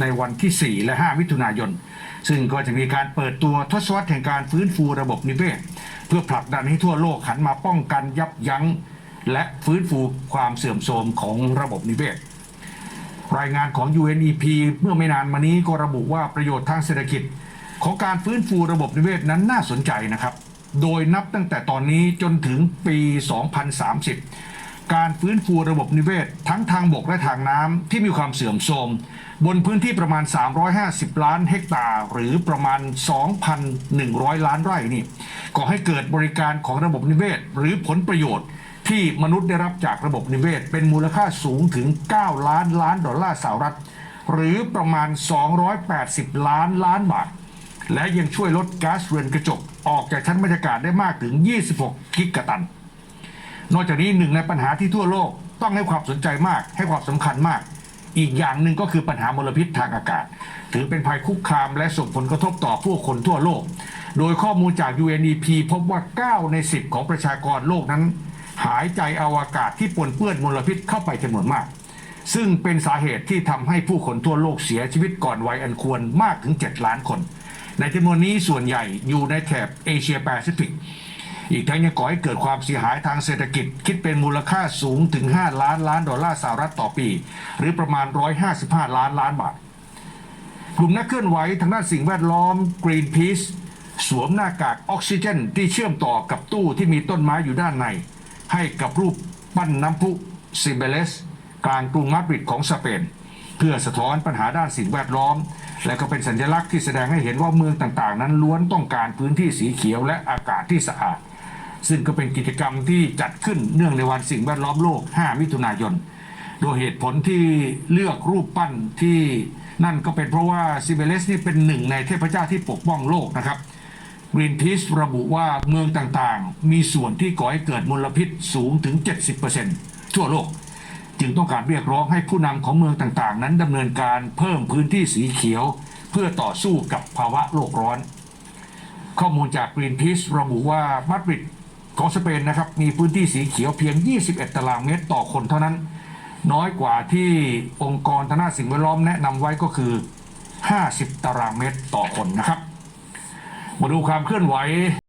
ในวันที่ 4 และ 5 มิถุนายน ซึ่งก็จะมีการเปิดตัวทศวรรษแห่งการฟื้นฟูระบบนิเวศ เพื่อผลักดันให้ทั่วโลกหันมาป้องกันยับยั้ง และฟื้นฟูความเสื่อมโทรมของระบบนิเวศ รายงานของ UNEP เมื่อไม่นานมานี้ก็ระบุว่าประโยชน์ทางเศรษฐกิจ ของการฟื้นฟูระบบนิเวศนั้นน่าสนใจนะครับ โดยนับตั้งแต่ตอนนี้จนถึงปี 2030 การฟื้นฟูระบบนิเวศ ทั้งทางบกและทางน้ำที่มีความเสื่อมโทรม บนพื้นที่ประมาณ 350 ล้านเฮกตาร์หรือประมาณ 2,100 ล้านไร่นี่ก่อให้เกิดบริการของระบบนิเวศ หรือผลประโยชน์ที่มนุษย์ได้รับจากระบบนิเวศ เป็นมูลค่าสูงถึง 9 ล้านล้านดอลลาร์สหรัฐ หรือประมาณ 280 ล้านล้านบาท และยังช่วยลดก๊าซเรือนกระจก ออกจากชั้นบรรยากาศได้มากถึง 26 กิกะตัน นอกจากนี้หนึ่งในปัญหาที่ทั่วโลกต้องให้ความสนใจมาก ให้ความสำคัญมาก อีกอย่างหนึ่งก็คือปัญหามลพิษทางอากาศ ถือเป็นภัยคุกคามและส่งผลกระทบต่อผู้คนทั่วโลก โดยข้อมูลจาก UNEP พบว่า 9 ใน 10 ของประชากรโลกนั้น หายใจเอาอากาศที่ปนเปื้อนมลพิษเข้าไปจำนวนมาก ซึ่งเป็นสาเหตุที่ทำให้ผู้คนทั่วโลกเสียชีวิตก่อนวัยอันควรมากถึง 7 ล้านคน ในจำนวนนี้ส่วนใหญ่อยู่ในแถบเอเชียแปซิฟิก อีกทั้งยังก่อให้เกิดความเสียหายทางเศรษฐกิจ คิดเป็นมูลค่าสูงถึง 5 ล้านล้านดอลลาร์สหรัฐต่อปี หรือประมาณ 155 ล้านล้านบาท กลุ่มนักเคลื่อนไหวทางด้านสิ่งแวดล้อม Greenpeace สวมหน้ากากออกซิเจนที่เชื่อมต่อกับตู้ที่มีต้นไม้อยู่ด้านใน ให้กับรูปปั้นน้ำพุซิเบเลสกลางกรุงมาดริดของสเปน เพื่อสะท้อนปัญหาด้านสิ่งแวดล้อม และก็เป็นสัญลักษณ์ที่แสดงให้เห็นว่าเมืองต่างๆ นั้นล้วนต้องการพื้นที่สีเขียวและอากาศที่สะอาด ซึ่งก็เป็นกิจกรรมที่จัดขึ้นเนื่องในวันสิ่งแวดล้อมโลก 5 มิถุนายน โดยเหตุผลที่เลือกรูปปั้นที่นั่นก็เป็นเพราะว่าซิเบเลสนี่เป็นหนึ่งในเทพเจ้าที่ปกป้องโลกนะครับกรีนพีซระบุว่าเมืองต่างๆ มีส่วนที่ก่อให้เกิดมลพิษสูงถึง 70%ทั่วโลก จึงต้องการเรียกร้องให้ผู้นำของเมืองต่างๆ นั้นดำเนินการเพิ่มพื้นที่สีเขียว เพื่อต่อสู้กับภาวะโลกร้อน ข้อมูลจาก Greenpeace ระบุว่ามาดริด ของสเปนนะครับมีพื้นที่สีเขียวเพียง 21 ตารางเมตรต่อคนเท่านั้น น้อยกว่าที่องค์กรทางด้านสิ่งแวดล้อมแนะนำไว้ก็คือ 50 ตารางเมตรต่อคนนะครับ มาดูความเคลื่อนไหว